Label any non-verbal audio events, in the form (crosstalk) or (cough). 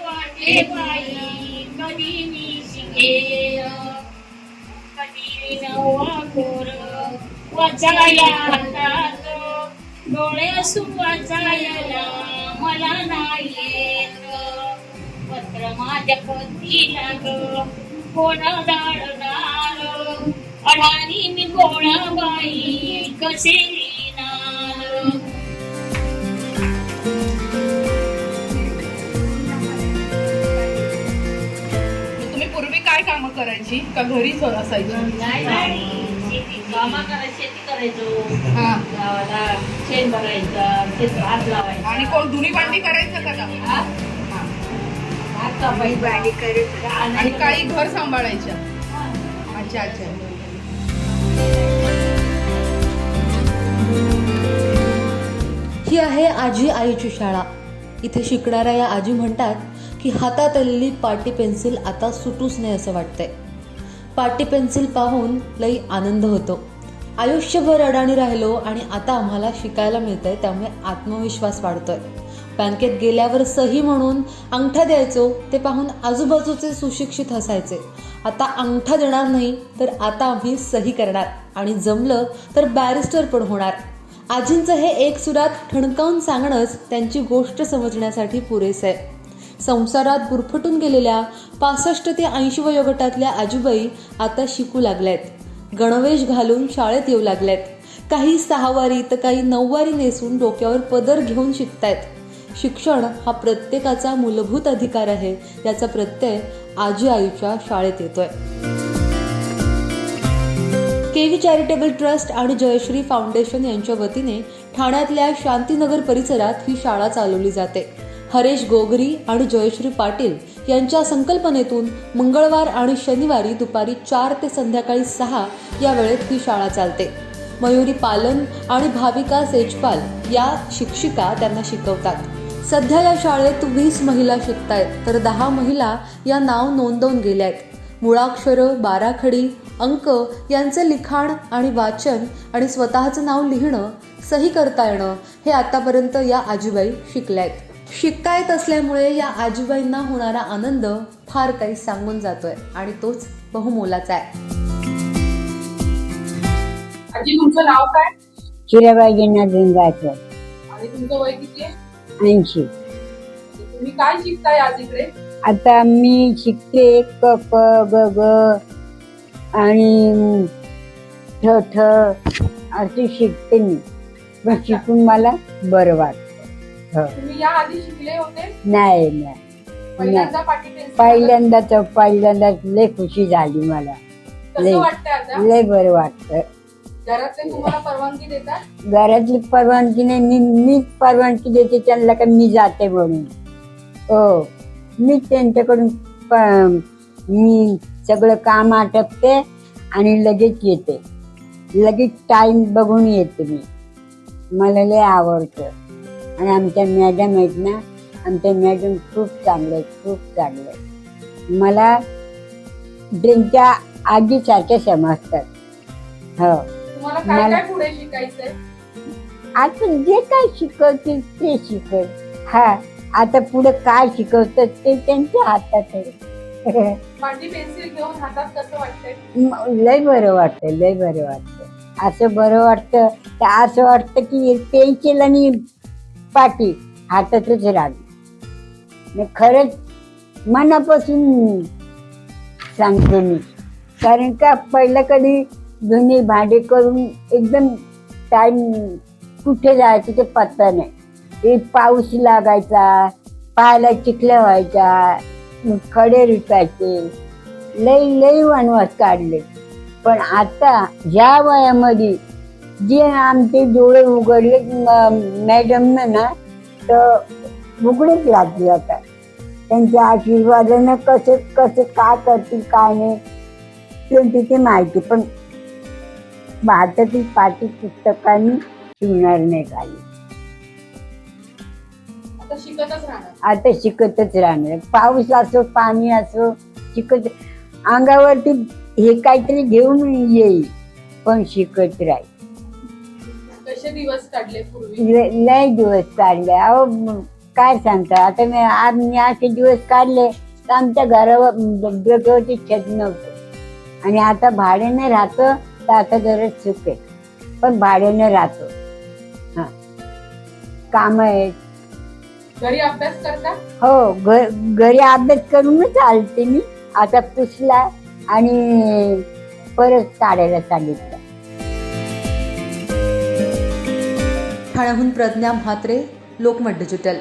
वाटे बाई कधी मी शिकेल कधी नवा खोर वाचाया हातात डोळे असू वाचायला मला नाही येत पत्र माझ्या पती लाग कोण दाळणार अडाणी मी गोळाबाई कसे लिहिणार करायची का घरीच असायची? नाही नाही. शेती कामा करायची शेती करायचो. हा. गावाला शेण भरायचं शेत भात लावायचा. आणि कोण धुणी भांडी करायचं का काम हा? भात कापायचा. भांडी करत आणि काही घर सांभाळायच्या? अच्छा अच्छा. ही आहे आजी आईची शाळा. इथे शिकणाऱ्या या आजी म्हणतात की हातात आलेली पाटी पेन्सिल आता सुटूच नाही असं वाटतंय. पाटी पेन्सिल पाहून लई आनंद होतो. आयुष्यभर अडाणी राहिलो आणि आता आम्हाला शिकायला मिळतंय त्यामुळे आत्मविश्वास वाढतोय. बँकेत गेल्यावर सही म्हणून अंगठा द्यायचो ते पाहून आजूबाजूचे सुशिक्षित हसायचे. आता अंगठा देणार नाही तर आता आम्ही सही करणार. आणि जमलं तर बॅरिस्टर पण होणार. आजींचं हे एक सुरात ठणकावून सांगणंच त्यांची गोष्ट समजण्यासाठी पुरेसं आहे. संसारात गुरफटून गेलेल्या पासष्ट ते ऐंशी वयोगटातल्या आजीबाई आता शिकू लागल्यात. गणवेश घालून शाळेत येऊ लागल्यात. काही सहावारी तर काही नऊवारी नेसून डोक्यावर पदर घेऊन शिकतायत. शिक्षण हा प्रत्येकाचा मूलभूत अधिकार आहे याचा प्रत्यय आजी आईच्या शाळेत येतोय. केवी चॅरिटेबल ट्रस्ट आणि जयश्री फाउंडेशन यांच्या वतीने ठाण्यातल्या शांतीनगर परिसरात ही शाळा चालवली जाते. हरेश गोगरी आणि जयश्री पाटील यांच्या संकल्पनेतून मंगळवार आणि शनिवारी दुपारी चार ते संध्याकाळी सहा या वेळेत ही शाळा चालते. मयुरी पालन आणि भाविका सेजपाल या शिक्षिका त्यांना शिकवतात. सध्या या शाळेत वीस महिला शिकतायत तर दहा महिला या नाव नोंदवून गेल्यात. मुळाक्षरं बाराखडी अंक यांचे लिखाण आणि वाचन आणि स्वतःचं नाव लिहिणं सही करता येणं हे आतापर्यंत या आजीबाई शिकल्यात. शिकता येत असल्यामुळे या आजीबाईंना होणारा आनंद फार काही सांगून जातोय आणि तोच बहुमोलाचा आहे. आजी तुमचं नाव काय? हिराबाई जनार्दन गायकवाड आणि तुमचं वय किती आहे? ऐंशी. तुम्ही काय शिकताय आज इकडे? आता मी शिकते क क ग ग आणि ठ ठ असे शिकते मी. पण शिकून मला बरं वाटतं. तुम्ही या आधी शिकले होते? नाही नाही. पहिल्यांदा पाटी पेन्सिल पहिल्यांदा तर पहिल्यांदा लय खुशी झाली मला. कसं लय वाटतंय आता? लय बरं वाटतं घरातले तुम्हाला परवानगी देतात? घरातली परवानगी नाही मी मीच परवानगी देते त्यांना का मी जाते म्हणून. हो. मी त्यांच्याकडून प- मी सगळं काम आटपते आणि लगेच येते. लगेच टाइम बघून येते मी. मला लय आवडतं. आणि आमच्या मॅडम आहेत ना आमच्या मॅडम खूप चांगले आहेत खूप चांगले आहेत. मला त्यांच्या आजीसारख्या समजतात. हो. तुम्हाला काय मला- काय पुढे शिकायचंय? आता जे काय शिकवतील ते शिकव हा आता पुढे काय शिकवतात ते त्यांच्या हातात आहे. (laughs) पाटी पेन्सिल घेऊन हातात कसं वाटतंय? म- लय बरं वाटतं लय बरं वाटतं असं बरं वाटतं तर असं वाटतं की पेन्सिल आणि पाटी हातातच राहिली खरंच मनापासून सांगतो मी. कारण का पहिलं कधी जुने भांडे करून एकदम टाइम कुठे जायचं ते पत्ता नाही. एक पाऊस लागायचा पायाला चिखल्या व्हायच्या खडे रुपायचे. लई लई वनवास काढले. पण आता ह्या वयामध्ये जे आमचे डोळे उघडले मॅडम ना तर उघडेच लागले आता. त्यांच्या आशीर्वादानं कसं कसं काय करतील काय नाही त्यांची ते माहिती. पण भारतातील पाठी पुस्तकांनी शिवणार नाही काही. आता शिकतच राहणार. आता शिकतच राहणार. पाऊस असो पाणी असो शिकत अंगावरती हे काहीतरी घेऊन येईल पण शिकत राहील. कसे दिवस काढले पूर्वी? लय दिवस काढले. अहो म- काय सांगता? आता मी आज मी असे दिवस काढले तर आमच्या घरावर डोक्यावरती छत नव्हतं. आणि आता भाड्याने राहतो तर आता गरज सुख आहे. पण भाड्याने राहतो. हा. काम आहेत. घरी अभ्यास करता? हो घ- घरी अभ्यास करूनच आलते मी. आता पुसला आणि परत काढायला सांगितलं ठाण्याहून प्रज्ञा म्हात्रे लोकमत डिजिटल